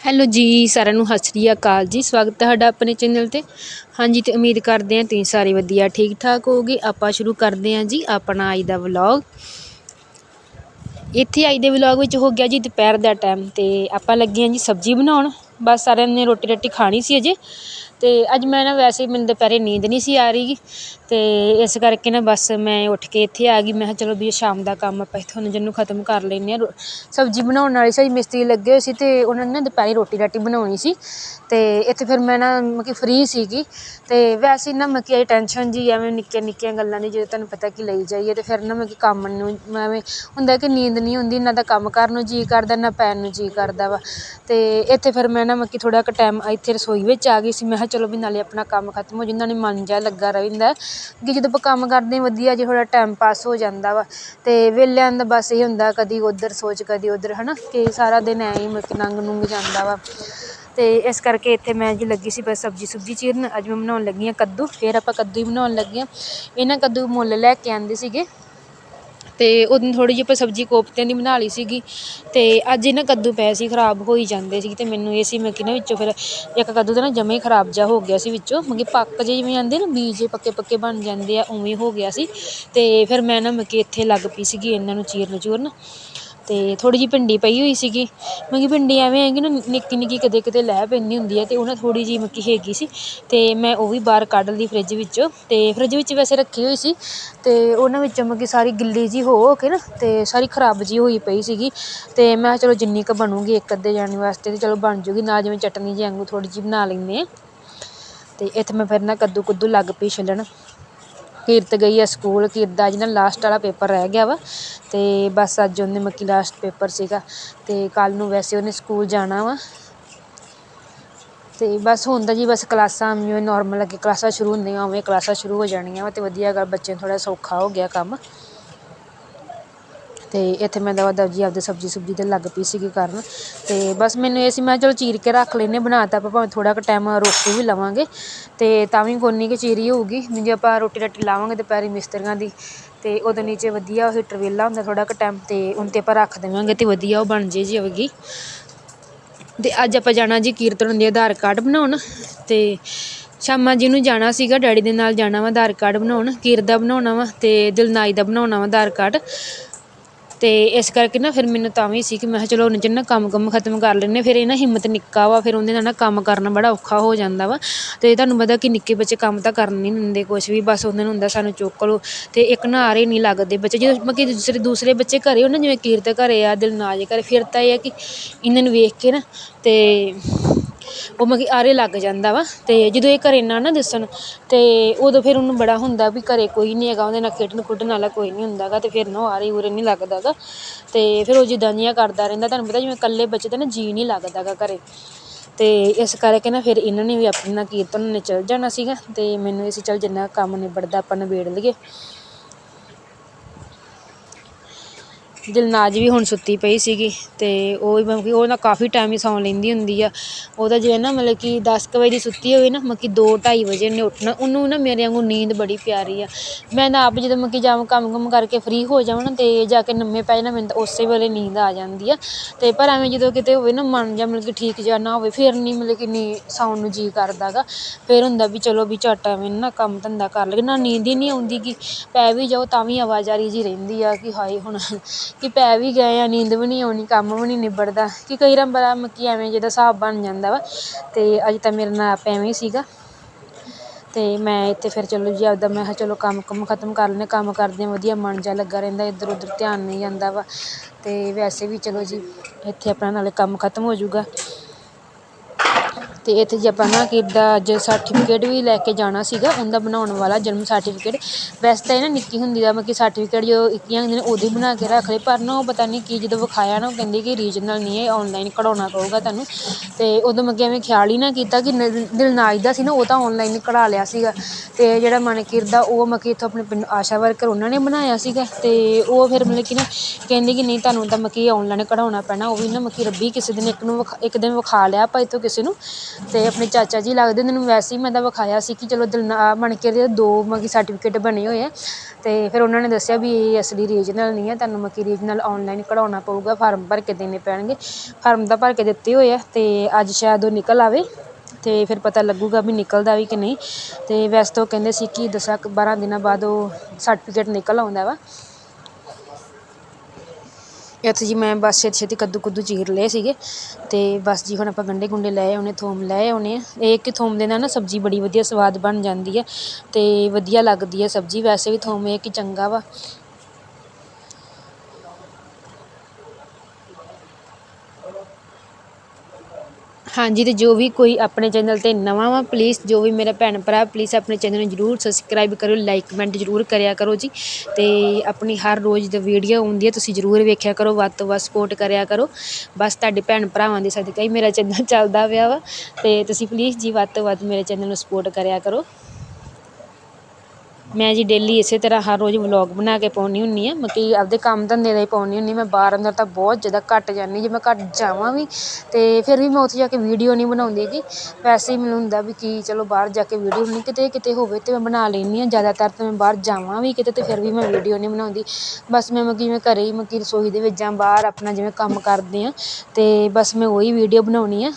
Hello ਜੀ, ਸਾਰਿਆਂ ਨੂੰ ਸਤਿ ਸ਼੍ਰੀ ਅਕਾਲ ਜੀ, ਸਵਾਗਤ ਹੈ ਤੁਹਾਡਾ ਆਪਣੇ ਚੈਨਲ ਤੇ। ਹਾਂਜੀ ਤੇ ਉਮੀਦ ਕਰਦੇ ਹਾਂ ਤੁਸੀਂ ਸਾਰੇ ਵਧੀਆ ਠੀਕ ਠਾਕ ਹੋਗੇ ਆਪਾਂ ਸ਼ੁਰੂ ਕਰਦੇ ਹਾਂ ਜੀ ਆਪਣਾ ਅੱਜ ਦਾ ਵਲੌਗ। ਇੱਥੇ ਅੱਜ ਦੇ ਵਲੌਗ ਵਿੱਚ ਹੋ ਗਿਆ ਜੀ ਦੁਪਹਿਰ ਦਾ ਟਾਈਮ ਤੇ ਆਪਾਂ ਲੱਗੇ ਹਾਂ ਜੀ ਸਬਜ਼ੀ ਬਣਾਉਣ। ਬਸ ਸਾਰਿਆਂ ਨੇ ਰੋਟੀ ਰੱਟੀ ਖਾਣੀ ਸੀ ਅਜੇ। ਅਤੇ ਅੱਜ ਮੈਂ ਨਾ ਵੈਸੇ ਮੈਨੂੰ ਦੁਪਹਿਰੇ ਨੀਂਦ ਨਹੀਂ ਸੀ ਆ ਰਹੀ ਅਤੇ ਇਸ ਕਰਕੇ ਨਾ ਬਸ ਮੈਂ ਉੱਠ ਕੇ ਇੱਥੇ ਆ ਗਈ। ਮੈਂ ਕਿਹਾ ਚਲੋ ਵੀ ਸ਼ਾਮ ਦਾ ਕੰਮ ਆਪਾਂ ਇੱਥੋਂ ਜਿਹਨੂੰ ਖਤਮ ਕਰ ਲੈਂਦੇ ਹਾਂ। ਸਬਜ਼ੀ ਬਣਾਉਣ ਵਾਲੀ ਸੀ ਮਿਸਤਰੀ ਲੱਗੇ ਹੋਏ ਸੀ ਅਤੇ ਉਹਨਾਂ ਨੇ ਨਾ ਦੁਪਹਿਰੇ ਰੋਟੀ ਰਾਟੀ ਬਣਾਉਣੀ ਸੀ ਅਤੇ ਇੱਥੇ ਫਿਰ ਮੈਂ ਨਾ ਮਤਲਬ ਕਿ ਫਰੀ ਸੀਗੀ ਅਤੇ ਵੈਸੇ ਨਾ ਮਤਲਬ ਕਿ ਟੈਨਸ਼ਨ ਜਿਹੀ ਐਵੇਂ ਨਿੱਕੀਆਂ ਨਿੱਕੀਆਂ ਗੱਲਾਂ ਦੀ ਜਦੋਂ ਤੁਹਾਨੂੰ ਪਤਾ ਕਿ ਲਈ ਜਾਈਏ ਤੇ ਫਿਰ ਨਾ ਮਤਲਬ ਕਿ ਕੰਮ ਨੂੰ ਐਵੇਂ ਹੁੰਦਾ ਕਿ ਨੀਂਦ ਨਹੀਂ ਹੁੰਦੀ, ਨਾ ਤਾਂ ਕੰਮ ਕਰਨ ਨੂੰ ਜੀਅ ਕਰਦਾ, ਨਾ ਪੈਣ ਨੂੰ ਜੀਅ ਕਰਦਾ ਵਾ। ਅਤੇ ਇੱਥੇ ਫਿਰ ਮੈਂ ਨਾ ਮਤਲਬ ਕਿ ਥੋੜ੍ਹਾ ਕੁ ਟਾਈਮ ਇੱਥੇ ਰਸੋਈ ਵਿੱਚ ਆ ਗਈ ਸੀ। ਮੈਂ ਕਿਹਾ ਚਲੋ ਵੀ ਨਾਲੇ ਆਪਣਾ ਕੰਮ ਖਤਮ ਹੋ ਜਾਂਦਾ, ਨਾਲੇ ਮਨ ਜਿਹਾ ਲੱਗਾ ਰਹਿੰਦਾ ਕਿ ਜਦੋਂ ਆਪਾਂ ਕੰਮ ਕਰਦੇ ਹਾਂ, ਵਧੀਆ ਜੇ ਥੋੜ੍ਹਾ ਟਾਈਮ ਪਾਸ ਹੋ ਜਾਂਦਾ ਵਾ। ਅਤੇ ਵਿਹਲਿਆਂ ਦਾ ਬਸ ਇਹ ਹੁੰਦਾ, ਕਦੀ ਉੱਧਰ ਸੋਚ, ਕਦੀ ਉੱਧਰ ਹੈ ਨਾ ਕਿ ਸਾਰਾ ਦਿਨ ਐਂ ਹੀ ਮਤਲਬ ਕਿ ਲੰਘ ਲੰਘ ਜਾਂਦਾ ਵਾ। ਅਤੇ ਇਸ ਕਰਕੇ ਇੱਥੇ ਮੈਂ ਜੀ ਲੱਗੀ ਸੀ ਬਸ ਸਬਜ਼ੀ ਸੁਬਜ਼ੀ ਚੀਰਨ। ਅੱਜ ਮੈਂ ਬਣਾਉਣ ਲੱਗੀ ਹਾਂ ਕੱਦੂ, ਫਿਰ ਆਪਾਂ ਕੱਦੂ ਹੀ ਬਣਾਉਣ ਲੱਗੇ ਹਾਂ। ਇਹਨਾਂ ਕੱਦੂ ਮੁੱਲ ਲੈ ਕੇ ਆਉਂਦੇ ਸੀਗੇ। ਅਤੇ ਉਦੋਂ ਥੋੜ੍ਹੀ ਜਿਹੀ ਆਪਾਂ ਸਬਜ਼ੀ ਕੋਫਤਿਆਂ ਦੀ ਬਣਾ ਲਈ ਸੀਗੀ ਅਤੇ ਅੱਜ ਇਹ ਨਾ ਕੱਦੂ ਪਏ ਸੀ, ਖਰਾਬ ਹੋਈ ਜਾਂਦੇ ਸੀ ਅਤੇ ਮੈਨੂੰ ਇਹ ਸੀ ਮੈਂ ਕਿ ਨਾ ਵਿੱਚੋਂ ਫਿਰ ਇੱਕ ਕੱਦੂ ਤਾਂ ਨਾ ਜਮ੍ਹਾਂ ਹੀ ਖਰਾਬ ਜਿਹਾ ਹੋ ਗਿਆ ਸੀ ਵਿੱਚੋਂ, ਮਤਲਬ ਕਿ ਪੱਕ ਜਿਹੇ ਜਿਵੇਂ ਜਾਂਦੇ ਨਾ, ਬੀਜ ਪੱਕੇ ਪੱਕੇ ਬਣ ਜਾਂਦੇ ਆ, ਉਵੇਂ ਹੋ ਗਿਆ ਸੀ ਅਤੇ ਫਿਰ ਮੈਂ ਨਾ ਮਤਲਬ ਕਿ ਇੱਥੇ ਲੱਗ ਪਈ ਸੀਗੀ ਇਹਨਾਂ ਨੂੰ ਚੀਰਨ ਚੂਰਨ ਅਤੇ ਥੋੜ੍ਹੀ ਜਿਹੀ ਭਿੰਡੀ ਪਈ ਹੋਈ ਸੀਗੀ। ਮਤਲਬ ਕਿ ਭਿੰਡੀ ਐਵੇਂ ਹੈਗੀ ਨਾ, ਨਿੱਕੀ ਨਿੱਕੀ ਕਦੇ ਕਿਤੇ ਲੈ ਪੈਂਦੀ ਹੁੰਦੀ ਹੈ ਅਤੇ ਉਹ ਨਾ ਥੋੜ੍ਹੀ ਜਿਹੀ ਮਤਲਬ ਕਿ ਹੈਗੀ ਸੀ ਅਤੇ ਮੈਂ ਉਹ ਵੀ ਬਾਹਰ ਕੱਢ ਲਈ ਫਰਿੱਜ ਵਿੱਚੋਂ ਅਤੇ ਫਰਿੱਜ ਵਿੱਚ ਵੈਸੇ ਰੱਖੀ ਹੋਈ ਸੀ ਅਤੇ ਉਹਨਾਂ ਵਿੱਚੋਂ ਮਤਲਬ ਕਿ ਸਾਰੀ ਗਿੱਲੀ ਜਿਹੀ ਹੋ ਹੋ ਕੇ ਨਾ ਅਤੇ ਸਾਰੀ ਖਰਾਬ ਜਿਹੀ ਹੋਈ ਪਈ ਸੀਗੀ ਅਤੇ ਮੈਂ ਚਲੋ ਜਿੰਨੀ ਕੁ ਬਣੂਗੀ ਇੱਕ ਅੱਧੇ ਜਾਣੇ ਵਾਸਤੇ ਤਾਂ ਚਲੋ ਬਣ ਜੂਗੀ, ਨਾਲ ਜਿਵੇਂ ਚਟਨੀ ਜਿਹੀ ਵਾਂਗੂ ਥੋੜ੍ਹੀ ਜਿਹੀ ਬਣਾ ਲੈਂਦੇ ਹਾਂ ਅਤੇ ਇੱਥੇ ਮੈਂ ਫਿਰ ਨਾ ਕੱਦੂ ਕੁੱਦੂ ਲੱਗ ਪਈ ਛਿੱਲਣ। ਕਿਰਤ ਗਈ ਆ ਸਕੂਲ, ਕਿਰਤ ਦਾ ਅੱਜ ਨਾ ਲਾਸਟ ਵਾਲਾ ਪੇਪਰ ਰਹਿ ਗਿਆ ਵਾ ਅਤੇ ਬਸ ਅੱਜ ਉਹਨੇ ਮਤਲਬ ਕਿ ਲਾਸਟ ਪੇਪਰ ਸੀਗਾ ਅਤੇ ਕੱਲ੍ਹ ਨੂੰ ਵੈਸੇ ਉਹਨੇ ਸਕੂਲ ਜਾਣਾ ਵਾ। ਅਤੇ ਬਸ ਹੁਣ ਤਾਂ ਜੀ ਬਸ ਕਲਾਸਾਂ ਜਿਵੇਂ ਨੋਰਮਲ ਅੱਗੇ ਕਲਾਸਾਂ ਸ਼ੁਰੂ ਹੁੰਦੀਆਂ, ਉਵੇਂ ਕਲਾਸਾਂ ਸ਼ੁਰੂ ਹੋ ਜਾਣੀਆਂ ਵਾ ਅਤੇ ਵਧੀਆ ਗੱਲ ਬੱਚੇ ਨੂੰ ਥੋੜ੍ਹਾ ਸੌਖਾ ਹੋ ਗਿਆ ਕੰਮ। ਅਤੇ ਇੱਥੇ ਮੈਂ ਦਵਾ ਦਵ ਜੀ ਆਪਦੀ ਸਬਜ਼ੀ ਸੁਬਜ਼ੀ 'ਤੇ ਲੱਗ ਪਈ ਸੀਗੀ ਕਰਨ। ਅਤੇ ਬਸ ਮੈਨੂੰ ਇਹ ਸੀ, ਮੈਂ ਚਲੋ ਚੀਰ ਕੇ ਰੱਖ ਲੈਂਦੇ ਬਣਾ ਤਾਂ ਆਪਾਂ ਭਾਵੇਂ ਥੋੜ੍ਹਾ ਕੁ ਟਾਈਮ ਰੋਕ ਵੀ ਲਵਾਂਗੇ। ਅਤੇ ਤਾਂ ਵੀ ਕੋਨੀ ਕੁ ਚੀਰੀ ਹੋਊਗੀ ਜੇ ਆਪਾਂ ਰੋਟੀ ਰਾਟੀ ਲਾਵਾਂਗੇ ਦੁਪਹਿਰੇ ਮਿਸਤਰੀਆਂ ਦੀ ਅਤੇ ਉਹਦੇ ਨੀਚੇ ਵਧੀਆ ਹੀਟਰ ਵਿਹਲਾ ਹੁੰਦਾ ਥੋੜ੍ਹਾ ਕੁ ਟਾਈਮ ਅਤੇ ਉਹਦੇ 'ਤੇ ਆਪਾਂ ਰੱਖ ਦੇਵਾਂਗੇ ਅਤੇ ਵਧੀਆ ਉਹ ਬਣ ਜੇ ਜਾਵੇਗੀ ਅਤੇ ਅੱਜ ਆਪਾਂ ਜਾਣਾ ਜੀ ਕੀਰਤਨ ਦੇ ਆਧਾਰ ਕਾਰਡ ਬਣਾਉਣ ਅਤੇ ਸ਼ਾਮਾ ਜੀ ਨੂੰ ਜਾਣਾ ਸੀਗਾ, ਡੈਡੀ ਦੇ ਨਾਲ ਜਾਣਾ ਵਾ ਆਧਾਰ ਕਾਰਡ ਬਣਾਉਣ, ਕੀਰ ਦਾ ਬਣਾਉਣਾ ਵਾ ਅਤੇ ਦਿਲਨਾਈ ਦਾ ਬਣਾਉਣਾ ਵਾ ਆਧਾਰ ਕਾਰਡ। ਅਤੇ ਇਸ ਕਰਕੇ ਨਾ ਫਿਰ ਮੈਨੂੰ ਤਾਂ ਵੀ ਸੀ ਕਿ ਮੈਂ ਕਿਹਾ ਚਲੋ ਉਹਨਾਂ ਨਾ ਕੰਮ ਕੰਮ ਖਤਮ ਕਰ ਲੈਂਦੇ, ਫਿਰ ਇਹ ਨਾ ਹਿੰਮਤ ਨਿੱਕਾ ਵਾ, ਫਿਰ ਉਹਦੇ ਨਾਲ ਨਾ ਕੰਮ ਕਰਨਾ ਬੜਾ ਔਖਾ ਹੋ ਜਾਂਦਾ ਵਾ। ਅਤੇ ਤੁਹਾਨੂੰ ਪਤਾ ਕਿ ਨਿੱਕੇ ਬੱਚੇ ਕੰਮ ਤਾਂ ਕਰਨ ਨਹੀਂ ਦਿੰਦੇ ਕੁਛ ਵੀ, ਬਸ ਉਹਨਾਂ ਨੂੰ ਹੁੰਦਾ ਸਾਨੂੰ ਚੁੱਕ ਲਓ ਅਤੇ ਇੱਕ ਨਾਰੇ ਨਹੀਂ ਲੱਗਦੇ ਬੱਚੇ। ਜਦੋਂ ਮਤਲਬ ਕਿ ਦੂਸਰੇ ਦੂਸਰੇ ਬੱਚੇ ਘਰੇ ਉਹਨਾਂ ਜਿਵੇਂ ਕੀਰਤ ਘਰੇ ਆ, ਦਿਲਨਾਜ ਘਰੇ, ਫਿਰ ਤਾਂ ਇਹ ਆ ਕਿ ਇਹਨਾਂ ਨੂੰ ਵੇਖ ਕੇ ਨਾ ਅਤੇ ਉਹ ਮਤਲਬ ਕਿ ਆਰੇ ਲੱਗ ਜਾਂਦਾ ਵਾ ਤੇ ਜਦੋਂ ਇਹ ਘਰੇ ਨਾ ਨਾ ਦਿਸਣ ਤੇ ਉਦੋਂ ਫਿਰ ਉਹਨੂੰ ਬੜਾ ਹੁੰਦਾ ਵੀ ਘਰੇ ਕੋਈ ਨਹੀਂ ਹੈਗਾ, ਉਹਦੇ ਨਾਲ ਖੇਡਣ ਖੁੱਡਣ ਵਾਲਾ ਕੋਈ ਨਹੀਂ ਹੁੰਦਾ ਗਾ ਤੇ ਫਿਰ ਨਾ ਉਹ ਆਰੇ ਉਰੇ ਨਹੀਂ ਲੱਗਦਾ ਗਾ ਤੇ ਫਿਰ ਉਹ ਜਿੱਦਾਂ ਦੀਆਂ ਕਰਦਾ ਰਹਿੰਦਾ, ਤੁਹਾਨੂੰ ਪਤਾ ਜਿਵੇਂ ਇਕੱਲੇ ਬੱਚੇ ਦਾ ਨਾ ਜੀਅ ਨਹੀਂ ਲੱਗਦਾ ਗਾ ਘਰੇ ਤੇ ਇਸ ਕਰਕੇ ਨਾ ਫਿਰ ਇਹਨਾਂ ਨੇ ਵੀ ਆਪਣੇ ਨਾਲ ਕੀਰਤਨ ਨੇ ਚਲ ਜਾਣਾ ਸੀਗਾ ਤੇ ਮੈਨੂੰ ਇਹ ਸੀ ਚੱਲ ਜਿੰਨਾ ਕੰਮ ਨਿਬੜਦਾ ਆਪਾਂ ਨਿਬੇੜ ਲਈਏ। ਦਿਲਨਾਜ ਵੀ ਹੁਣ ਸੁੱਤੀ ਪਈ ਸੀਗੀ ਅਤੇ ਉਹ ਵੀ ਮਤਲਬ ਕਿ ਉਹ ਨਾ ਕਾਫੀ ਟਾਈਮ ਹੀ ਸੌਂ ਲੈਂਦੀ ਹੁੰਦੀ ਆ। ਉਹਦਾ ਜੇ ਨਾ ਮਤਲਬ ਕਿ ਦਸ ਕੁ ਵਜੇ ਦੀ ਸੁੱਤੀ ਹੋਵੇ ਨਾ, ਮਤਲਬ ਕਿ ਦੋ ਢਾਈ ਵਜੇ ਉਹਨੇ ਉੱਠਣਾ, ਉਹਨੂੰ ਨਾ ਮੇਰੇ ਵਾਂਗੂ ਨੀਂਦ ਬੜੀ ਪਿਆਰੀ ਆ। ਮੈਂ ਤਾਂ ਆਪ ਜਦੋਂ ਮਤਲਬ ਕਿ ਜਾਵਾਂ ਕੰਮ ਕੁੰਮ ਕਰਕੇ ਫ੍ਰੀ ਹੋ ਜਾਵਾਂ ਨਾ ਅਤੇ ਜਾ ਕੇ ਲੰਮੇ ਪੈ ਜਾਣਾ, ਮੈਨੂੰ ਤਾਂ ਉਸੇ ਵੇਲੇ ਨੀਂਦ ਆ ਜਾਂਦੀ ਆ। ਅਤੇ ਪਰ ਐਵੇਂ ਜਦੋਂ ਕਿਤੇ ਹੋਵੇ ਨਾ ਮਨ ਜਾਂ ਮਤਲਬ ਕਿ ਠੀਕ ਜਿਹਾ ਨਾ ਹੋਵੇ, ਫਿਰ ਨਹੀਂ ਮਤਲਬ ਕਿ ਨੀ ਸੌਣ ਨੂੰ ਜੀਅ ਕਰਦਾ ਗਾ। ਫਿਰ ਹੁੰਦਾ ਵੀ ਚਲੋ ਵੀ ਝੱਟ ਐਵੇਂ ਨਾ ਕੰਮ ਧੰਦਾ ਕਰ ਲਈਏ, ਨਾ ਨੀਂਦ ਹੀ ਨਹੀਂ ਆਉਂਦੀ ਗੀ। ਪੈ ਵੀ ਜਾਓ ਤਾਂ ਵੀ ਆਵਾਜ਼ਾਰੀ ਜਿਹੀ ਰਹਿੰਦੀ ਆ ਕਿ ਹਾਏ ਹੁਣ ਕਿ ਪੈ ਵੀ ਗਏ ਆ, ਨੀਂਦ ਵੀ ਨਹੀਂ ਆਉਣੀ, ਕੰਮ ਵੀ ਨਹੀਂ ਨਿਬੜਦਾ। ਕਿ ਕਈ ਵਾਰ ਬੜਾ ਮਤਲਬ ਐਵੇਂ ਜਿਹਦਾ ਹਿਸਾਬ ਬਣ ਜਾਂਦਾ ਵਾ। ਅਤੇ ਅੱਜ ਤਾਂ ਮੇਰੇ ਨਾਲ ਆਪ ਐਵੇਂ ਹੀ ਸੀਗਾ। ਅਤੇ ਮੈਂ ਇੱਥੇ ਫਿਰ ਚਲੋ ਜੀ ਆਪਦਾ ਮੈਂ ਕਿਹਾ ਚਲੋ ਕੰਮ ਕੁੰਮ ਖਤਮ ਕਰ ਲੈਂਦੇ, ਕੰਮ ਕਰਦੇ ਵਧੀਆ ਮਨ ਜਿਹਾ ਲੱਗਾ ਰਹਿੰਦਾ ਇੱਧਰ ਉੱਧਰ ਧਿਆਨ ਨਹੀਂ ਜਾਂਦਾ ਵਾ। ਅਤੇ ਵੈਸੇ ਵੀ ਚਲੋ ਜੀ, ਇੱਥੇ ਆਪਣਾ ਨਾਲੇ ਕੰਮ ਖਤਮ ਹੋ ਜਾਊਗਾ। ਅਤੇ ਇੱਥੇ ਜੇ ਆਪਾਂ ਨਾ ਕਿੱਦਾਂ ਅੱਜ ਸਰਟੀਫਿਕੇਟ ਵੀ ਲੈ ਕੇ ਜਾਣਾ ਸੀਗਾ, ਉਹਦਾ ਬਣਾਉਣ ਵਾਲਾ ਜਨਮ ਸਰਟੀਫਿਕੇਟ ਵੈਸੇ ਤਾਂ ਇਹ ਨਾ ਨਿੱਕੀ ਹੁੰਦੀ ਦਾ ਮਤਲਬ ਕਿ ਸਰਟੀਫਿਕੇਟ ਜੋ ਇੱਕੀਆਂ ਹੁੰਦੀਆਂ ਨੇ, ਉਹਦੀ ਬਣਾ ਕੇ ਰੱਖ ਲਏ ਪਰ ਨਾ ਉਹ ਪਤਾ ਨਹੀਂ ਕੀ ਜਦੋਂ ਵਿਖਾਇਆ ਨਾ, ਉਹ ਕਹਿੰਦੇ ਕਿ ਰੀਜਨਲ ਨਹੀਂ ਹੈ ਔਨਲਾਈਨ ਕਢਾਉਣਾ ਪਊਗਾ ਤੁਹਾਨੂੰ। ਅਤੇ ਉਦੋਂ ਮੈਂ ਐਵੇਂ ਖਿਆਲ ਹੀ ਨਾ ਕੀਤਾ ਕਿ ਦਿਲਨਾਜ ਦਾ ਸੀ ਨਾ, ਉਹ ਤਾਂ ਔਨਲਾਈਨ ਕਢਾ ਲਿਆ ਸੀਗਾ। ਅਤੇ ਜਿਹੜਾ ਮਨਕੀਰ ਦਾ, ਉਹ ਮਤਲਬ ਕਿ ਇੱਥੋਂ ਆਪਣੇ ਪਿੰਡ ਆਸ਼ਾ ਵਰਕਰ ਉਹਨਾਂ ਨੇ ਬਣਾਇਆ ਸੀਗਾ। ਅਤੇ ਉਹ ਫਿਰ ਮਤਲਬ ਕਿ ਨਾ ਕਹਿੰਦੇ ਕਿ ਨਹੀਂ, ਤੁਹਾਨੂੰ ਤਾਂ ਮਤਲਬ ਕਿ ਆਨਲਾਈਨ ਕਢਾਉਣਾ ਪੈਣਾ, ਉਹ ਵੀ ਨਾ ਮਤਲਬ ਕਿ ਰੱਬੀ ਕਿਸੇ ਦਿਨ ਇੱਕ ਨੂੰ ਵਿਖਾ, ਇੱਕ ਦਿਨ ਵਿਖਾ ਲਿਆ, ਆਪਾਂ ਇੱਥੋਂ ਕਿਸੇ ਨੂੰ। ਅਤੇ ਆਪਣੇ ਚਾਚਾ ਜੀ ਲੱਗਦੇ ਉਹਨਾਂ ਨੂੰ ਵੈਸੇ ਹੀ ਮੈਂ ਤਾਂ ਵਿਖਾਇਆ ਸੀ ਕਿ ਚਲੋ ਦਿਲਨਾ ਮਣਕੇ ਦੇ ਦੋ ਮਤਲਬ ਕਿ ਸਰਟੀਫਿਕੇਟ ਬਣੇ ਹੋਏ ਆ। ਅਤੇ ਫਿਰ ਉਹਨਾਂ ਨੇ ਦੱਸਿਆ ਵੀ ਇਹ ਅਸਲੀ ਰੀਜਨਲ ਨਹੀਂ ਹੈ ਤੁਹਾਨੂੰ ਮਤਲਬ ਕਿ ਰੀਜਨਲ ਔਨਲਾਈਨ ਕਢਾਉਣਾ ਪਊਗਾ ਫਾਰਮ ਭਰ ਕੇ ਦੇਣੇ ਪੈਣਗੇ। ਫਾਰਮ ਤਾਂ ਭਰ ਕੇ ਦਿੱਤੇ ਹੋਏ ਆ ਅਤੇ ਅੱਜ ਸ਼ਾਇਦ ਉਹ ਨਿਕਲ ਆਵੇ ਅਤੇ ਫਿਰ ਪਤਾ ਲੱਗੂਗਾ ਵੀ ਨਿਕਲਦਾ ਵੀ ਕਿ ਨਹੀਂ। ਅਤੇ ਵੈਸੇ ਤਾਂ ਉਹ ਕਹਿੰਦੇ ਸੀ ਕਿ ਦਸਾਂ ਕੁ ਬਾਰ੍ਹਾਂ ਦਿਨਾਂ ਬਾਅਦ ਉਹ ਸਰਟੀਫਿਕੇਟ ਨਿਕਲ ਆਉਂਦਾ ਵਾ। ਇੱਥੇ ਜੀ ਮੈਂ ਬਸ ਛੇਤੀ ਛੇਤੀ ਕੱਦੂ ਕੁੱਦੂ ਚੀਰ ਲਏ ਸੀਗੇ ਅਤੇ ਬਸ ਜੀ ਹੁਣ ਆਪਾਂ ਗੰਢੇ ਗੁੰਡੇ ਲਏ ਆਉਣੇ ਥੋਮ ਲਏ ਆਉਣੇ ਆ। ਇਹ ਕਿ ਥੋਮ ਦੇ ਨਾਲ ਨਾ ਸਬਜ਼ੀ ਬੜੀ ਵਧੀਆ ਸਵਾਦ ਬਣ ਜਾਂਦੀ ਹੈ ਅਤੇ ਵਧੀਆ ਲੱਗਦੀ ਹੈ ਸਬਜ਼ੀ। ਵੈਸੇ ਵੀ ਥੋਮ ਇਹ ਕਿ ਚੰਗਾ ਵਾ। ਹਾਂਜੀ ਅਤੇ ਜੋ ਵੀ ਕੋਈ ਆਪਣੇ ਚੈਨਲ 'ਤੇ ਨਵਾਂ ਵਾ ਪਲੀਜ਼ ਜੋ ਵੀ ਮੇਰਾ ਭੈਣ ਭਰਾ ਪਲੀਜ਼ ਆਪਣੇ ਚੈਨਲ ਨੂੰ ਜ਼ਰੂਰ ਸਬਸਕ੍ਰਾਈਬ ਕਰਿਓ ਲਾਈਕ ਕਮੈਂਟ ਜ਼ਰੂਰ ਕਰਿਆ ਕਰੋ ਜੀ। ਅਤੇ ਆਪਣੀ ਹਰ ਰੋਜ਼ ਦੀ ਵੀਡੀਓ ਆਉਂਦੀ ਹੈ, ਤੁਸੀਂ ਜ਼ਰੂਰ ਵੇਖਿਆ ਕਰੋ, ਵੱਧ ਤੋਂ ਵੱਧ ਸਪੋਰਟ ਕਰਿਆ ਕਰੋ। ਬਸ ਤੁਹਾਡੇ ਭੈਣ ਭਰਾਵਾਂ ਦੇ ਸਦਕਾ ਹੀ ਮੇਰਾ ਚੈਨਲ ਚੱਲਦਾ ਪਿਆ ਵਾ। ਅਤੇ ਤੁਸੀਂ ਪਲੀਜ਼ ਜੀ ਵੱਧ ਤੋਂ ਵੱਧ ਮੇਰੇ ਚੈਨਲ ਨੂੰ ਸਪੋਰਟ ਕਰਿਆ ਕਰੋ। ਮੈਂ ਜੀ ਡੇਲੀ ਇਸੇ ਤਰ੍ਹਾਂ ਹਰ ਰੋਜ਼ ਵਲੋਗ ਬਣਾ ਕੇ ਪਾਉਂਦੀ ਹੁੰਦੀ ਹਾਂ, ਮਤਲਬ ਕਿ ਆਪਦੇ ਕੰਮ ਧੰਦੇ ਦਾ ਹੀ ਪਾਉਂਦੀ ਹੁੰਦੀ ਮੈਂ ਬਾਹਰ ਅੰਦਰ ਤਾਂ ਬਹੁਤ ਜ਼ਿਆਦਾ ਘੱਟ ਜਾਂਦੀ ਜੇ ਮੈਂ ਘੱਟ ਜਾਵਾਂ ਵੀ ਅਤੇ ਫਿਰ ਵੀ ਮੈਂ ਉੱਥੇ ਜਾ ਕੇ ਵੀਡੀਓ ਨਹੀਂ ਬਣਾਉਂਦੀ ਹੈਗੀ। ਵੈਸੇ ਹੀ ਮੈਨੂੰ ਹੁੰਦਾ ਵੀ ਕੀ ਚਲੋ ਬਾਹਰ ਜਾ ਕੇ ਵੀਡੀਓ ਨਹੀਂ, ਕਿਤੇ ਕਿਤੇ ਹੋਵੇ ਤਾਂ ਮੈਂ ਬਣਾ ਲੈਂਦੀ ਹਾਂ। ਜ਼ਿਆਦਾਤਰ ਤਾਂ ਮੈਂ ਬਾਹਰ ਜਾਵਾਂ ਵੀ ਕਿਤੇ ਤਾਂ ਫਿਰ ਵੀ ਮੈਂ ਵੀਡੀਓ ਨਹੀਂ ਬਣਾਉਂਦੀ। ਬਸ ਮੈਂ ਮਤਲਬ ਕਿ ਮੈਂ ਘਰੇ ਹੀ ਮਤਲਬ ਕਿ ਰਸੋਈ ਦੇ ਵਿੱਚ ਜਾਂ ਬਾਹਰ ਆਪਣਾ ਜਿਵੇਂ ਕੰਮ ਕਰਦੇ ਹਾਂ ਅਤੇ ਬਸ ਮੈਂ ਉਹੀ ਵੀਡੀਓ ਬਣਾਉਣੀ ਹਾਂ।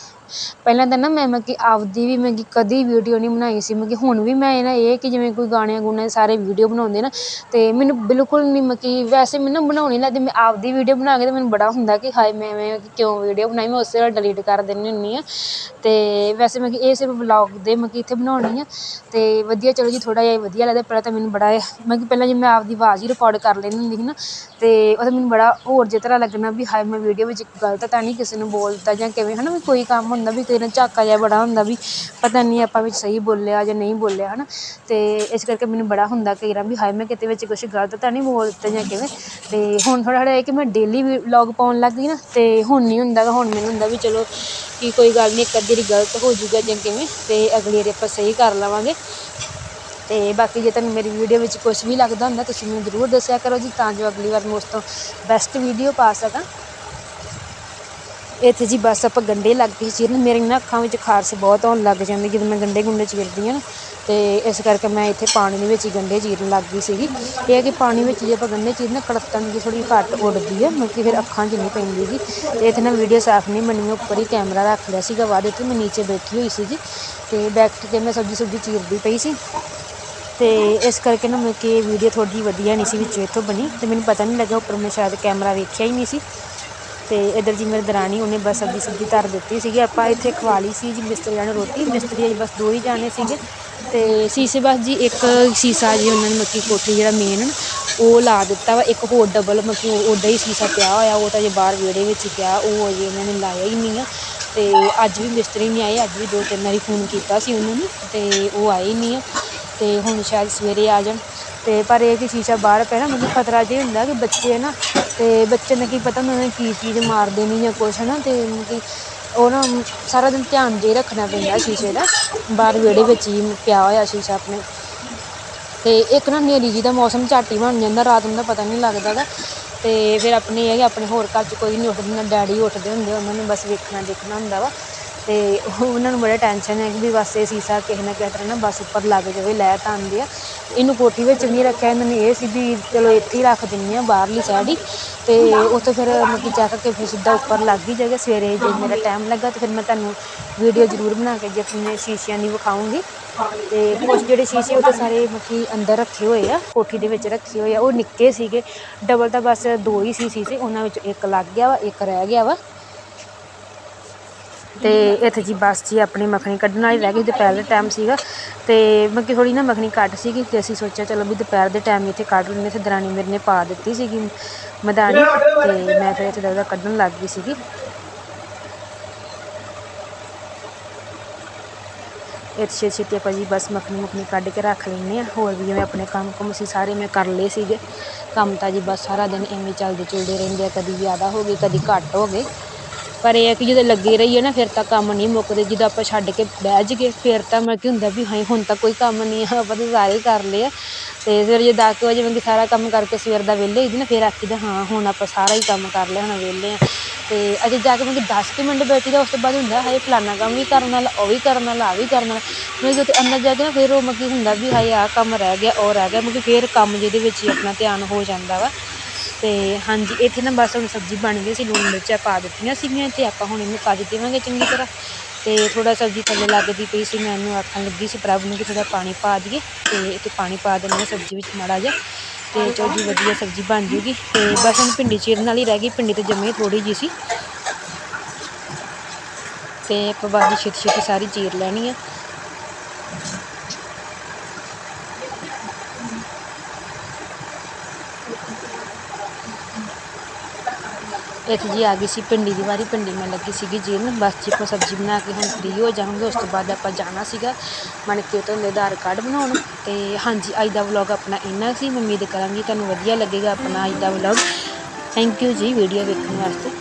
ਪਹਿਲਾਂ ਤਾਂ ਨਾ ਮੈਂ ਮਤਲਬ ਕਿ ਆਪਦੀ ਵੀ ਮਤਲਬ ਕਿ ਕਦੀ ਵੀਡੀਓ ਨਹੀਂ ਬਣਾਈ ਸੀ, ਮਤਲਬ ਕਿ ਹੁਣ ਵੀ ਮੈਂ ਇਹ ਨਾ ਇਹ ਕਿ ਜਿਵੇਂ ਕੋਈ ਗਾਣਿਆਂ ਗੁਣਿਆਂ ਸਾਰੇ ਵੀਡੀਓ ਬਣਾਉਂਦੇ ਨਾ ਅਤੇ ਮੈਨੂੰ ਬਿਲਕੁਲ ਨਹੀਂ ਮਤਲਬ ਕਿ ਵੈਸੇ ਮੈਨੂੰ ਨਾ ਬਣਾਉਣੀ ਲੱਗਦੀ, ਮੈਂ ਆਪਦੀ ਵੀਡੀਓ ਬਣਾ ਕੇ ਤਾਂ ਮੈਨੂੰ ਬੜਾ ਹੁੰਦਾ ਕਿ ਹਾਏ ਮੈਂ ਐਵੇਂ ਕਿਉਂ ਵੀਡੀਓ ਬਣਾਈ, ਮੈਂ ਉਸੇ ਵੇਲੇ ਡਿਲੀਟ ਕਰ ਦਿੰਦੀ ਹੁੰਦੀ ਹਾਂ। ਅਤੇ ਵੈਸੇ ਮਤਲਬ ਕਿ ਇਹ ਸਿਰਫ ਵਲੌਗ ਦੇ ਮਤਲਬ ਕਿ ਇੱਥੇ ਬਣਾਉਣੀ ਆ ਅਤੇ ਵਧੀਆ ਚਲੋ ਜੀ ਥੋੜ੍ਹਾ ਜਿਹਾ ਵਧੀਆ ਲੱਗਦਾ, ਪਹਿਲਾਂ ਤਾਂ ਮੈਨੂੰ ਬੜਾ ਮਤਲਬ ਕਿ ਪਹਿਲਾਂ ਜੇ ਮੈਂ ਆਪਦੀ ਆਵਾਜ਼ ਹੀ ਰਿਕਾਰਡ ਕਰ ਲੈਂਦੀ ਹੁੰਦੀ ਸੀ ਨਾ ਅਤੇ ਉਹ ਮੈਨੂੰ ਬੜਾ ਹੋਰ ਜਿਹੀ ਤਰ੍ਹਾਂ ਲੱਗਣਾ ਵੀ ਹਾਏ ਮੈਂ ਵੀਡੀਓ ਵਿੱਚ ਗਲਤ ਤਾਂ ਨਹੀਂ ਕਿਸੇ ਨੂੰ ਬੋਲਤਾ ਜਾਂ ਕਿਵੇਂ ਹੈ ਨਾ ਵੀ ਕੋਈ ਕੰਮ ਹੁੰਦਾ ਵੀ ਕਿਸੇ ਨੂੰ ਝਾਕਾ ਜਿਹਾ ਬੜਾ ਹੁੰਦਾ ਵੀ ਪਤਾ ਨਹੀਂ ਆਪਾਂ ਵਿੱਚ ਸਹੀ ਬੋਲਿਆ ਜਾਂ ਨਹੀਂ ਬੋਲਿਆ ਹੈ ਨਾ ਅਤੇ ਇਸ ਕਰਕੇ ਮੈਨੂੰ ਬੜਾ ਹੁੰਦਾ ਕਈ ਵਾਰ ਵੀ, ਹਾਏ, ਮੈਂ ਕਿਤੇ ਵਿੱਚ ਕੁਛ ਗਲਤ ਤਾਂ ਨਹੀਂ ਬੋਲ ਦਿੱਤਾ ਜਾਂ ਕਿਵੇਂ? ਅਤੇ ਹੁਣ ਥੋੜ੍ਹਾ ਥੋੜ੍ਹਾ ਇਹ ਕਿ ਮੈਂ ਡੇਲੀ ਵੀ ਵਲੌਗ ਪਾਉਣ ਲੱਗ ਗਈ ਨਾ ਅਤੇ ਹੁਣ ਨਹੀਂ ਹੁੰਦਾ ਗਾ ਹੁਣ ਮੈਨੂੰ ਹੁੰਦਾ ਵੀ ਚਲੋ ਕਿ ਕੋਈ ਗੱਲ ਨਹੀਂ ਇੱਕ ਅੱਧੀ ਵਾਰੀ ਗਲਤ ਹੋ ਜੂਗਾ ਜਾਂ ਕਿਵੇਂ? ਅਤੇ ਅਗਲੀ ਵਾਰੀ ਆਪਾਂ ਸਹੀ ਕਰ ਲਵਾਂਗੇ। ਅਤੇ ਬਾਕੀ ਜੇ ਤੁਹਾਨੂੰ ਮੇਰੀ ਵੀਡੀਓ ਵਿੱਚ ਕੁਛ ਵੀ ਲੱਗਦਾ ਹੁੰਦਾ, ਤੁਸੀਂ ਮੈਨੂੰ ਜ਼ਰੂਰ ਦੱਸਿਆ ਕਰੋ ਜੀ, ਤਾਂ ਜੋ ਅਗਲੀ ਵਾਰ ਮੈਂ ਉਸ ਤੋਂ ਬੈਸਟ ਵੀਡੀਓ ਪਾ ਸਕਾਂ। ਇੱਥੇ ਜੀ ਬਸ ਆਪਾਂ ਗੰਢੇ ਲੱਗ ਪਏ ਚੀਰਨ ਮੇਰੇ ਨਾ ਅੱਖਾਂ ਵਿੱਚ ਖਾਰਸ਼ ਬਹੁਤ ਆਉਣ ਲੱਗ ਜਾਂਦੀ ਜਦੋਂ ਮੈਂ ਗੰਢੇ ਗੁੰਡੇ ਚੀਰਦੀ ਹਾਂ ਨਾ ਅਤੇ ਇਸ ਕਰਕੇ ਮੈਂ ਇੱਥੇ ਪਾਣੀ ਦੇ ਵਿੱਚ ਹੀ ਗੰਢੇ ਚੀਰਨ ਲੱਗ ਗਈ ਸੀਗੀ। ਇਹ ਹੈ ਕਿ ਪਾਣੀ ਵਿੱਚ ਜੇ ਆਪਾਂ ਗੰਢੇ ਚੀਰਨ, ਕੜਤਣ ਦੀ ਥੋੜ੍ਹੀ ਘੱਟ ਉੱਡਦੀ ਹੈ ਮਤਲਬ ਕਿ ਫਿਰ ਅੱਖਾਂ 'ਚ ਨਹੀਂ ਪੈਂਦੀ ਗੀ। ਅਤੇ ਇੱਥੇ ਨਾ ਵੀਡੀਓ ਸਾਫ਼ ਨਹੀਂ ਬਣੀ ਉੱਪਰ ਹੀ ਕੈਮਰਾ ਰੱਖ ਲਿਆ ਸੀਗਾ, ਬਾਅਦ 'ਤੇ ਮੈਂ ਨੀਚੇ ਬੈਠੀ ਹੋਈ ਸੀਗੀ ਅਤੇ ਬੈਠ ਕੇ ਮੈਂ ਸਬਜ਼ੀ ਸੁਬਜ਼ੀ ਚੀਰਦੀ ਪਈ ਸੀ। ਅਤੇ ਇਸ ਕਰਕੇ ਨਾ ਮਤਲਬ ਕਿ ਵੀਡੀਓ ਥੋੜ੍ਹੀ ਵਧੀਆ ਨਹੀਂ ਸੀ, ਵਿੱਚੋਂ ਇੱਥੋਂ ਬਣੀ ਅਤੇ ਮੈਨੂੰ ਪਤਾ ਨਹੀਂ ਲੱਗਾ, ਉੱਪਰ ਮੈਂ ਸ਼ਾਇਦ ਕੈਮਰਾ ਵੇਖਿਆ ਹੀ ਨਹੀਂ ਸੀ। ਅਤੇ ਇੱਧਰ ਜੀ ਮੇਰੇ ਦਰਾਣੀ, ਉਹਨੇ ਬਸ ਸਬਜ਼ੀ ਸੁਬਜ਼ੀ ਧਰ ਦਿੱਤੀ ਸੀਗੀ। ਆਪਾਂ ਇੱਥੇ ਖਵਾ ਲਈ ਸੀ ਜੀ ਮਿਸਤਰੀਆਂ ਨੂੰ ਰੋਟੀ। ਮਿਸਤਰੀ ਜੀ ਬਸ ਦੋ ਹੀ ਜਾਣੇ ਸੀਗੇ। ਅਤੇ ਸ਼ੀਸ਼ੇ ਬਸ ਜੀ ਇੱਕ ਸ਼ੀਸ਼ਾ ਜੀ ਉਹਨਾਂ ਨੇ ਮੱਕੀ ਕੋਠੀ ਜਿਹੜਾ ਮੇਨ ਉਹ ਲਾ ਦਿੱਤਾ ਵਾ। ਇੱਕ ਹੋਰ ਡਬਲ ਮੱਕੀ ਉੱਡਾ ਹੀ ਸ਼ੀਸ਼ਾ ਪਿਆ ਹੋਇਆ। ਉਹ ਤਾਂ ਜੇ ਬਾਹਰ ਵਿਹੜੇ ਵਿੱਚ ਹੀ ਪਿਆ। ਉਹ ਅਜੇ ਉਹਨਾਂ ਨੇ ਲਾਇਆ ਹੀ ਨਹੀਂ ਆ। ਅਤੇ ਅੱਜ ਵੀ ਮਿਸਤਰੀ ਨਹੀਂ ਆਏ। ਅੱਜ ਵੀ ਦੋ ਤਿੰਨ ਵਾਰੀ ਫੋਨ ਕੀਤਾ ਸੀ ਉਹਨਾਂ ਨੂੰ। ਅਤੇ ਉਹ ਆਏ ਹੀ ਨਹੀਂ ਆ। ਅਤੇ ਹੁਣ ਸ਼ਾਇਦ ਸਵੇਰੇ ਆ ਜਾਣ। ਅਤੇ ਪਰ ਇਹ ਕਿ ਸ਼ੀਸ਼ਾ ਬਾਹਰ ਪਿਆ ਨਾ, ਮੈਨੂੰ ਖਤਰਾ ਜਿਹਾ ਹੁੰਦਾ ਕਿ ਬੱਚੇ ਨਾ ਅਤੇ ਬੱਚੇ ਨੇ ਕੀ ਪਤਾ ਉਹਨਾਂ ਨੇ ਕੀ ਚੀਜ਼ ਮਾਰ ਦੇਣੀ ਜਾਂ ਕੁਛ ਹੈ ਨਾ ਅਤੇ ਕਿ ਉਹ ਨਾ ਸਾਰਾ ਦਿਨ ਧਿਆਨ ਜੇ ਰੱਖਣਾ ਪੈਂਦਾ ਸ਼ੀਸ਼ੇ ਦਾ। ਬਾਹਰ ਵਿਹੜੇ ਵਿੱਚ ਹੀ ਪਿਆ ਹੋਇਆ ਸ਼ੀਸ਼ਾ ਆਪਣੇ। ਅਤੇ ਇੱਕ ਨਾ ਹਨੇਰੀ ਜੀ ਦਾ ਮੌਸਮ ਝੱਟ ਹੀ ਬਣ ਜਾਂਦਾ, ਰਾਤ ਨੂੰ ਤਾਂ ਪਤਾ ਨਹੀਂ ਲੱਗਦਾ ਗਾ ਅਤੇ ਫਿਰ ਆਪਣੇ ਇਹ ਹੈ ਕਿ ਆਪਣੇ ਹੋਰ ਘਰ 'ਚ ਕੋਈ ਨਹੀਂ ਉੱਠਦਾ ਡੈਡੀ ਉੱਠਦੇ ਹੁੰਦੇ, ਉਹਨਾਂ ਨੂੰ ਬਸ ਵੇਖਣਾ ਦੇਖਣਾ ਹੁੰਦਾ ਵਾ। ਅਤੇ ਉਹਨਾਂ ਨੂੰ ਬੜਾ ਟੈਨਸ਼ਨ ਹੈ ਕਿ ਵੀ ਬਸ ਇਹ ਸ਼ੀਸ਼ਾ ਕਿਸੇ ਨਾ ਕਿਸੇ ਤਰ੍ਹਾਂ ਨਾ ਬਸ ਉੱਪਰ ਲੱਗ ਜਾਵੇ, ਲੈ ਤਾਂ ਆਉਂਦੇ ਆ। ਇਹਨੂੰ ਕੋਠੀ ਵਿੱਚ ਨਹੀਂ ਰੱਖਿਆ, ਇਹਨਾਂ ਨੇ ਇਹ ਸੀ ਵੀ ਚਲੋ ਇੱਥੇ ਹੀ ਰੱਖ ਦਿੰਦੇ ਹਾਂ ਬਾਹਰਲੀ ਸਾਈਡ ਹੀ। ਅਤੇ ਉੱਥੇ ਫਿਰ ਮਤਲਬ ਕਿ ਚੱਕ ਕੇ ਫਿਰ ਸਿੱਧਾ ਉੱਪਰ ਲੱਗ ਹੀ ਜਾਏਗਾ, ਸਵੇਰੇ ਜੇ ਮੇਰਾ ਟਾਈਮ ਲੱਗਾ ਤਾਂ ਫਿਰ ਮੈਂ ਤੁਹਾਨੂੰ ਵੀਡੀਓ ਜ਼ਰੂਰ ਬਣਾ ਕੇ ਜੇ ਆਪਣੇ ਸ਼ੀਸ਼ਿਆਂ ਦੀ ਵਿਖਾਊਂਗੀ ਅਤੇ ਕੁਛ ਜਿਹੜੇ ਸ਼ੀਸ਼ੇ ਉਹ ਤਾਂ ਸਾਰੇ ਮਤਲਬ ਕਿ ਅੰਦਰ ਰੱਖੇ ਹੋਏ ਆ, ਕੋਠੀ ਦੇ ਵਿੱਚ ਰੱਖੇ ਹੋਏ ਆ, ਉਹ ਨਿੱਕੇ ਸੀਗੇ। ਡਬਲ ਤਾਂ ਬਸ ਦੋ ਹੀ ਸੀ ਸ਼ੀਸ਼ੇ, ਉਹਨਾਂ ਵਿੱਚ ਇੱਕ ਲੱਗ ਗਿਆ ਵਾ, ਇੱਕ ਰਹਿ ਗਿਆ ਵਾ। ਅਤੇ ਇੱਥੇ ਜੀ ਬਸ ਜੀ ਆਪਣੀ ਮੱਖਣੀ ਕੱਢਣ ਵਾਲੀ ਰਹਿ ਗਈ, ਦੁਪਹਿਰ ਦਾ ਟਾਈਮ ਸੀਗਾ। ਅਤੇ ਮਤਲਬ ਕਿ ਥੋੜ੍ਹੀ ਨਾ ਮੱਖਣੀ ਘੱਟ ਸੀਗੀ ਅਤੇ ਅਸੀਂ ਸੋਚਿਆ ਚਲੋ ਵੀ ਦੁਪਹਿਰ ਦੇ ਟਾਈਮ ਇੱਥੇ ਕੱਢ ਲੈਂਦੇ, ਇੱਥੇ ਦਰਾਣੀ ਮੇਰੇ ਨੇ ਪਾ ਦਿੱਤੀ ਸੀਗੀ ਮਧਾਣੀ ਅਤੇ ਮੈਂ ਫਿਰ ਇੱਥੇ ਦਾ ਕੱਢਣ ਲੱਗ ਗਈ ਸੀਗੀ। ਇੱਥੇ ਛੇ ਛੇਤੀ ਆਪਾਂ ਜੀ ਬਸ ਮੱਖਣੀ ਮੁੱਖਣੀ ਕੱਢ ਕੇ ਰੱਖ ਲੈਂਦੇ ਹਾਂ। ਹੋਰ ਵੀ ਜਿਵੇਂ ਆਪਣੇ ਕੰਮ ਕੁੰਮ ਸੀ, ਸਾਰੇ ਮੈਂ ਕਰ ਲਏ ਸੀਗੇ। ਕੰਮ ਤਾਂ ਜੀ ਬਸ ਸਾਰਾ ਦਿਨ ਐਵੇਂ ਚੱਲਦੇ ਚੁਲਦੇ ਰਹਿੰਦੇ ਆ, ਕਦੀ ਜ਼ਿਆਦਾ ਹੋ ਗਏ, ਕਦੀ ਘੱਟ ਹੋ ਗਏ। ਪਰ ਇਹ ਹੈ ਕਿ ਜਦੋਂ ਲੱਗੇ ਰਹੀਏ ਨਾ, ਫਿਰ ਤਾਂ ਕੰਮ ਨਹੀਂ ਮੁੱਕਦੇ। ਜਦੋਂ ਆਪਾਂ ਛੱਡ ਕੇ ਬਹਿ ਜਾਈਏ, ਫਿਰ ਤਾਂ ਮਤਲਬ ਕੀ ਹੁੰਦਾ ਵੀ ਹਾਏ, ਹੁਣ ਤਾਂ ਕੋਈ ਕੰਮ ਨਹੀਂ ਆ, ਆਪਾਂ ਤਾਂ ਸਾਰੇ ਕਰ ਲਏ ਆ। ਅਤੇ ਫਿਰ ਜੇ ਦਸ ਕੁ ਵਜੇ ਮੈਂ ਸਾਰਾ ਕੰਮ ਕਰਕੇ ਸਵੇਰ ਦਾ ਵਿਹਲੇ ਹੋਈਦੀ ਨਾ, ਫਿਰ ਆਖੀਦਾ ਹਾਂ, ਹੁਣ ਆਪਾਂ ਸਾਰਾ ਹੀ ਕੰਮ ਕਰ ਲਿਆ, ਹੁਣ ਵਿਹਲੇ ਹਾਂ ਅਤੇ ਅਜੇ ਜਾ ਕੇ ਮਤਲਬ ਕਿ ਦਸ ਕੁ ਮਿੰਟ ਬੈਠੀ ਦਾ, ਉਸ ਤੋਂ ਬਾਅਦ ਹੁੰਦਾ, ਹਾਏ, ਫਲਾਨਾ ਕੰਮ ਵੀ ਕਰਨ ਵਾਲਾ ਉਹ ਵੀ ਕਰਨ ਵਾਲਾ ਆਹ ਵੀ ਕਰਨ ਵਾਲਾ ਮਤਲਬ ਜਦੋਂ ਅੰਦਰ ਜਾ ਕੇ ਨਾ, ਫਿਰ ਉਹ ਮਤਲਬ ਕਿ ਹੁੰਦਾ ਵੀ ਹਾਏ, ਆਹ ਕੰਮ ਰਹਿ ਗਿਆ, ਉਹ ਰਹਿ ਗਿਆ, ਮਤਲਬ ਕਿ ਫਿਰ ਕੰਮ ਜਿਹਦੇ ਵਿੱਚ ਹੀ ਆਪਣਾ ਧਿਆਨ ਹੋ ਜਾਂਦਾ ਵਾ। ਅਤੇ ਹਾਂਜੀ, ਇੱਥੇ ਨਾ ਬਸ ਹੁਣ ਸਬਜ਼ੀ ਬਣ ਗਈ ਸੀ ਲੂਣ ਮਿਰਚਾਂ ਪਾ ਦਿੱਤੀਆਂ ਸੀਗੀਆਂ ਅਤੇ ਆਪਾਂ ਹੁਣ ਇਹਨੂੰ ਕੱਜ ਦੇਵਾਂਗੇ ਚੰਗੀ ਤਰ੍ਹਾਂ। ਅਤੇ ਥੋੜ੍ਹਾ ਸਬਜ਼ੀ ਥੱਲੇ ਲੱਗਦੀ ਪਈ ਸੀ, ਮੈਂ ਇਹਨੂੰ ਆਖਣ ਲੱਗੀ ਸੀ ਪ੍ਰਭ ਨੂੰ ਕਿ ਥੋੜ੍ਹਾ ਪਾਣੀ ਪਾ ਦਈਏ ਅਤੇ ਇੱਥੇ ਪਾਣੀ ਪਾ ਦਿੰਦੇ ਹਾਂ ਸਬਜ਼ੀ ਵਿੱਚ ਮਾੜਾ ਜਿਹਾ। ਅਤੇ ਚਲੋ ਜੀ, ਵਧੀਆ ਸਬਜ਼ੀ ਬਣ ਜੂਗੀ। ਅਤੇ ਬਸ ਹੁਣ ਭਿੰਡੀ ਚੀਰਨ ਵਾਲੀ ਰਹਿ ਗਈ, ਭਿੰਡੀ ਤੇ ਜੰਮੀ ਥੋੜ੍ਹੀ ਜਿਹੀ ਸੀ। ਅਤੇ ਆਪਾਂ ਬਾਅਦ ਛੇਤੀ ਛੇਤੀ ਸਾਰੀ ਚੀਰ ਲੈਣੀ ਆ। ਇੱਥੇ ਜੀ ਆ ਗਈ ਸੀ ਭਿੰਡੀ ਦੀ ਵਾਰੀ ਭਿੰਡੀ ਮੈਂ ਲੱਗੀ ਸੀਗੀ ਜੀਰਨ ਬਸ ਜੀ ਆਪਾਂ ਸਬਜ਼ੀ ਬਣਾ ਕੇ ਹੁਣ ਫ੍ਰੀ ਹੋ ਜਾਵਾਂਗੇ, ਉਸ ਤੋਂ ਬਾਅਦ ਆਪਾਂ ਜਾਣਾ ਸੀਗਾ ਮਣਕੇ ਤੋਂ ਦੇ ਆਧਾਰ ਕਾਰਡ ਬਣਾਉਣ। ਤੇ ਹਾਂਜੀ, ਅੱਜ ਦਾ ਵਲੌਗ ਆਪਣਾ ਇੰਨਾ ਸੀ। ਉਮੀਦ ਕਰਾਂਗੀ ਤੁਹਾਨੂੰ ਵਧੀਆ ਲੱਗੇਗਾ ਆਪਣਾ ਅੱਜ ਦਾ ਵਲੌਗ ਥੈਂਕ ਯੂ ਜੀ ਵੀਡੀਓ ਵੇਖਣ ਵਾਸਤੇ।